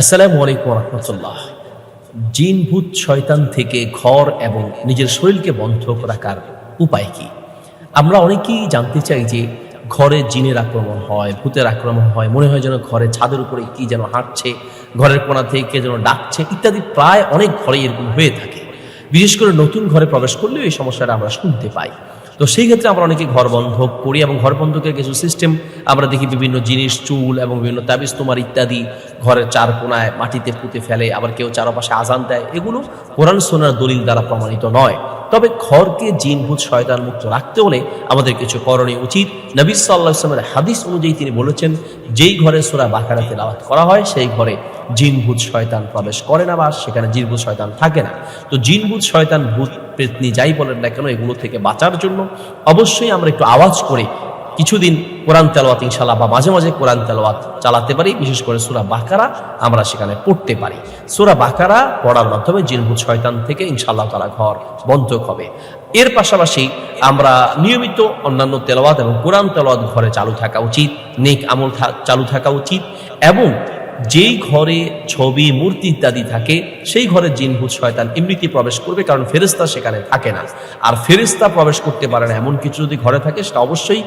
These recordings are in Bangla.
আসসালামু আলাইকুম রহমতুল্লাহ জিন ভূত শয়তান থেকে ঘর এবং নিজের শরীরকে বন্ধ রাখার উপায় কি? আমরা অনেকেই জানতে চাই যে ঘরে জিনের আক্রমণ হয়, ভূতের আক্রমণ হয়, মনে হয় যেন ঘরে ছাদের উপরে কি যেন হাঁটছে, ঘরের কোণা থেকে কে যেন ডাকছে, ইত্যাদি প্রায় অনেক ঘরে এরকম হয়ে থাকে। বিশেষ করে নতুন ঘরে প্রবেশ করলেও এই সমস্যাটা আমরা শুনতে পাই। তো সেই ক্ষেত্রে আমরা অনেকে ঘর বন্ধ করি এবং ঘর বন্ধকের কিছু সিস্টেম আমরা দেখি বিভিন্ন জিনিস, চুল এবং বিভিন্ন তাবিজ তোমার ইত্যাদি ঘরের চার কোনায় মাটিতে পুঁতে ফেলে, আবার কেউ চারপাশে আজান দেয়, এগুলো কোরআন সোনার দলিল দ্বারা প্রমাণিত নয়। তবে ঘরকে জিন ভূত শয়তান মুক্ত রাখতে হলে আমাদের কিছু করণীয় উচিত। নবী সাল্লাহ ইসলামের হাদিস অনুযায়ী তিনি বলেছেন, যেই ঘরে সোরা বাকারা তেলাওয়াত করা হয়, সেই ঘরে জিন ভূত শয়তান প্রবেশ করে না বা সেখানে জিন ভূত শয়তান থাকে না। তো জিন ভূত শয়তান ভূত পেতনি যাই বলেন না কেন, এগুলো থেকে বাঁচার জন্য অবশ্যই আমরা একটু আওয়াজ করে কিছুদিন কোরআন তেলাওয়াত ইনশাল্লাহ বা মাঝে মাঝে কোরআন তেলাওয়াত চালাতে পারি, বিশেষ করে সুরা বাকারা আমরা সেখানে পড়তে পারি। সুরা বাকারা পড়ার মাধ্যমে জিনভূত শয়তান থেকে ইনশাল্লাহ তারা ঘর বন্ধ হবে। এর পাশাপাশি আমরা নিয়মিত অন্যান্য তেলাওয়াত এবং কোরআন তেলাওয়াত ঘরে চালু থাকা উচিত, নেক আমল চালু থাকা উচিত এবং যেই ঘরে ছবি, মূর্তি ইত্যাদি থাকে, সেই ঘরে জিনভূত শয়তান এমনিতে প্রবেশ করবে, কারণ ফেরিস্তা সেখানে থাকে না। আর ফেরিস্তা প্রবেশ করতে পারে না, এমন কিছু যদি ঘরে থাকে, সেটা অবশ্যই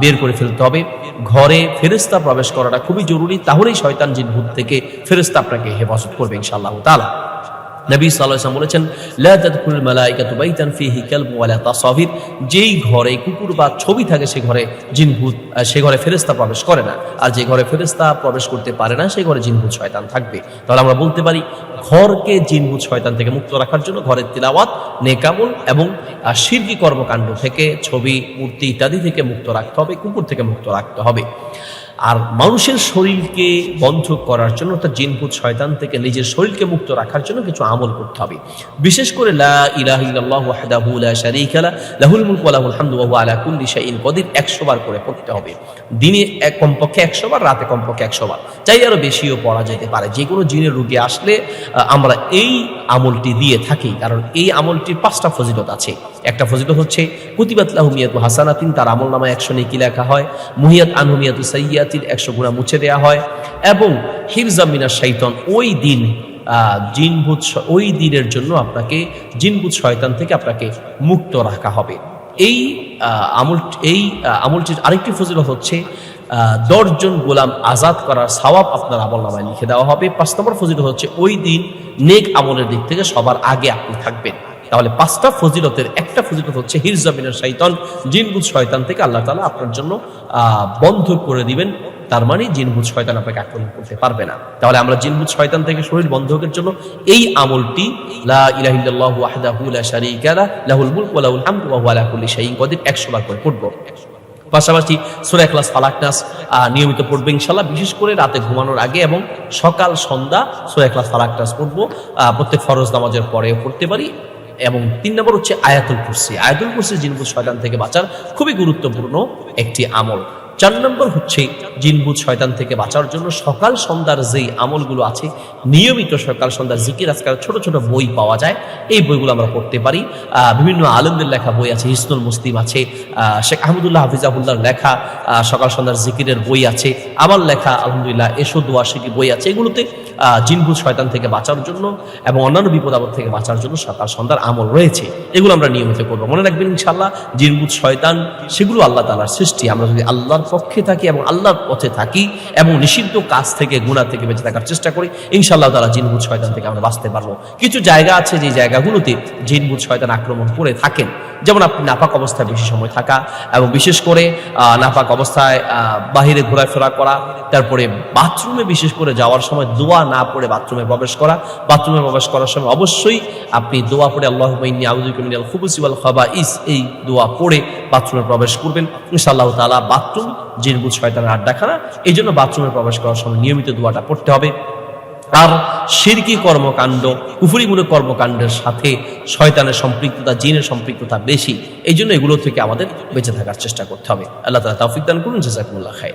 বের করে ফেলতে হবে। ঘরে ফেরিস্তা প্রবেশ করাটা খুবই জরুরি, তাহলেই শয়তান জিনভূত থেকে ফেরিস্তা আপনাকে হেফাজত করবে, ইনশাআল্লাহ তাআলা। নবী ওয়াসাল্লাম বলেছেন লা তাদখুলুল মালাইকাতু বাইতান ফীহি কালবুন ওয়ালা তাসাবির। যেই ঘরে কুকুর বা ছবি থাকে সে ঘরে জিন ভূত আহ, সে ঘরে ফেরেশতা প্রবেশ করে না। আর যে ঘরে ফেরেশতা প্রবেশ করতে পারে না সেই ঘরে জিন ভূত শয়তান থাকবে। তাহলে আমরা বলতে পারি ঘরকে জিন ভূত শয়তান থেকে মুক্ত রাখার জন্য ঘরের তিলাওয়াত নেকামল এবং শিরকি কর্মকাণ্ড থেকে ছবি মূর্তি ইত্যাদি থেকে মুক্ত রাখতে হবে কুকুর থেকে মুক্ত রাখতে হবে। আর মানুষের শরীরকে বন্ধ করার জন্য অর্থাৎ জিনভূত শয়তান থেকে নিজের শরীরকে মুক্ত রাখার জন্য কিছু আমল করতে হবে। বিশেষ করে লা ইলাহা ইল্লাল্লাহু ওয়াহদাহু লাহুল মুলকু ওয়া লাহুল হামদু ওয়া আলা কুল্লি শাইইন কদির 100 বার করে পড়তে হবে। দিনে এক কমপক্ষে 100 বার, রাতে কমপক্ষে 100 বার। চাই আরও বেশিও পড়া যেতে পারে। যে কোনো জিনের রোগী আসলে আমরা এই আমলটি দিয়ে থাকি, কারণ এই আমলটির পাঁচটা ফজিলত আছে। একটা ফজিলত হচ্ছে, কুতিবাত লাহু মিয়াতু হাসানাতিন, তার আমল নামায় একশো নেকি লেখা হয়, মুহিয়াত আনহু মিয়াতু সাইয়াতিন একশো গুণা মুছে দেওয়া হয়, এবং হিরজা মিনার শাইতন, ওই দিন জিনভূত ওই দিনের জন্য আপনাকে, জিনভূত শয়তান থেকে আপনাকে মুক্ত রাখা হবে। এই আমল, এই আমলটির আরেকটি ফজিলত হচ্ছে দশজন গোলাম আজাদ করার সওয়াব আপনার আমল নামায় লিখে দেওয়া হবে। পাঁচ নম্বর ফজিলত হচ্ছে, ওই দিন নেক আমলের দিক থেকে সবার আগে আপনি থাকবেন। তাহলে পাঁচটা ফজিলতের, একটা ফজিলত হচ্ছে হিরজামিনের শৈতন জিনবুজ শয়তান থেকে আল্লাহ তালা আপনার জন্য বন্ধ করে দিবেন। তার মানে জিনবুজ শয়তান আপনাকে আক্রমণ করতে পারবে না। তাহলে আমরা জিনবুজ শয়তান থেকে শরীর বন্ধকের জন্য এই আমলটি, লা ইলাহিল্লাহু ওয়াহদাহু লা শারীকা লাহ লাহুল মুলকু ওয়া লাহুল হামদু ওয়া হুয়া আলা কুল্লি শাইইন কদির 100 বার করে পড়ব। পাশাপাশি সুরা ক্লাস ফালাকনাস নিয়মিত পড়বে ইনশাল্লাহ বিশেষ করে রাতে ঘুমানোর আগে এবং সকাল সন্ধ্যা সুরা ক্লাস ফালাক নাস পড়ব। প্রত্যেক ফরজ নামাজের পরেও পড়তে পারি। এবং তিন নম্বর হচ্ছে আয়াতুল কুরসি। আয়াতুল কুরসি জিনবুজ শয়তান থেকে বাঁচার খুবই গুরুত্বপূর্ণ একটি আমল। চার নম্বর হচ্ছে জিনবুজ শয়তান থেকে বাঁচার জন্য সকাল সন্ধ্যার যেই আমলগুলো আছে, নিয়মিত সকাল সন্ধ্যার জিকির, আজকাল ছোট ছোট বই পাওয়া যায়। এই বইগুলো আমরা পড়তে পারি। বিভিন্ন আলমদের লেখা বই আছে হিসনুল মুসলিম আছে শেখ আহমদুল্লাহ হাফিজাহুল্লাহর লেখা সকাল সন্ধ্যার জিকিরের বই আছে, আমার লেখা আলহামদুলিল্লাহ এসো দোয়া বই আছে। এগুলোতে জিনভূত শয়তান থেকে বাঁচার জন্য এবং অন্যান্য বিপদ আপদ থেকে বাঁচার জন্য সকাল সন্ধ্যার আমল রয়েছে। এগুলো আমরা নিয়মিত করব। মনে রাখবেন ইনশাল্লাহ জিনভূত শয়তান, সেগুলো আল্লাহ তালার সৃষ্টি। আমরা যদি আল্লাহর পক্ষে থাকি এবং আল্লাহর পথে থাকি এবং নিষিদ্ধ কাজ থেকে গুণা থেকে বেঁচে থাকার চেষ্টা করি ইনশাল্লাহ তালা জিনভূত শয়তান থেকে আমরা বাঁচতে পারব। কিছু জায়গা আছে যে জায়গাগুলোতে জিনভূত শয়তান আক্রমণ করে থাকেন। যেমন আপনি নাপাক অবস্থায় বেশি সময় থাকা এবং বিশেষ করে নাপাক অবস্থায় বাহিরে ঘোরাফেরা করা, তারপরে বাথরুমে বিশেষ করে যাওয়ার সময় দোয়া না পড়ে বাথরুমে প্রবেশ করা। বাথরুমে প্রবেশ করার সময় অবশ্যই আপনি দোয়া পড়ে আল্লাহ মাইনি আউজুকুমিনাল খাবা ইস এই দোয়া পড়ে বাথরুমে প্রবেশ করবেন। ইনশাআল্লাহ তাআলা বাথরুম জিনবুজ শয়তানের আড্ডাখানা, এই জন্য বাথরুমে প্রবেশ করার সময় নিয়মিত দোয়াটা পড়তে হবে। আর শিরকি কর্মকাণ্ড, কুফুরিমূলক কর্মকাণ্ডের সাথে শয়তানের সম্পৃক্ততা, জিনের সম্পৃক্ততা বেশি। এই জন্য এগুলো থেকে আমাদের বেঁচে থাকার চেষ্টা করতে হবে। আল্লাহ তালা তৌফিক দান করুন, জাজাকুমুল্লাহ খাই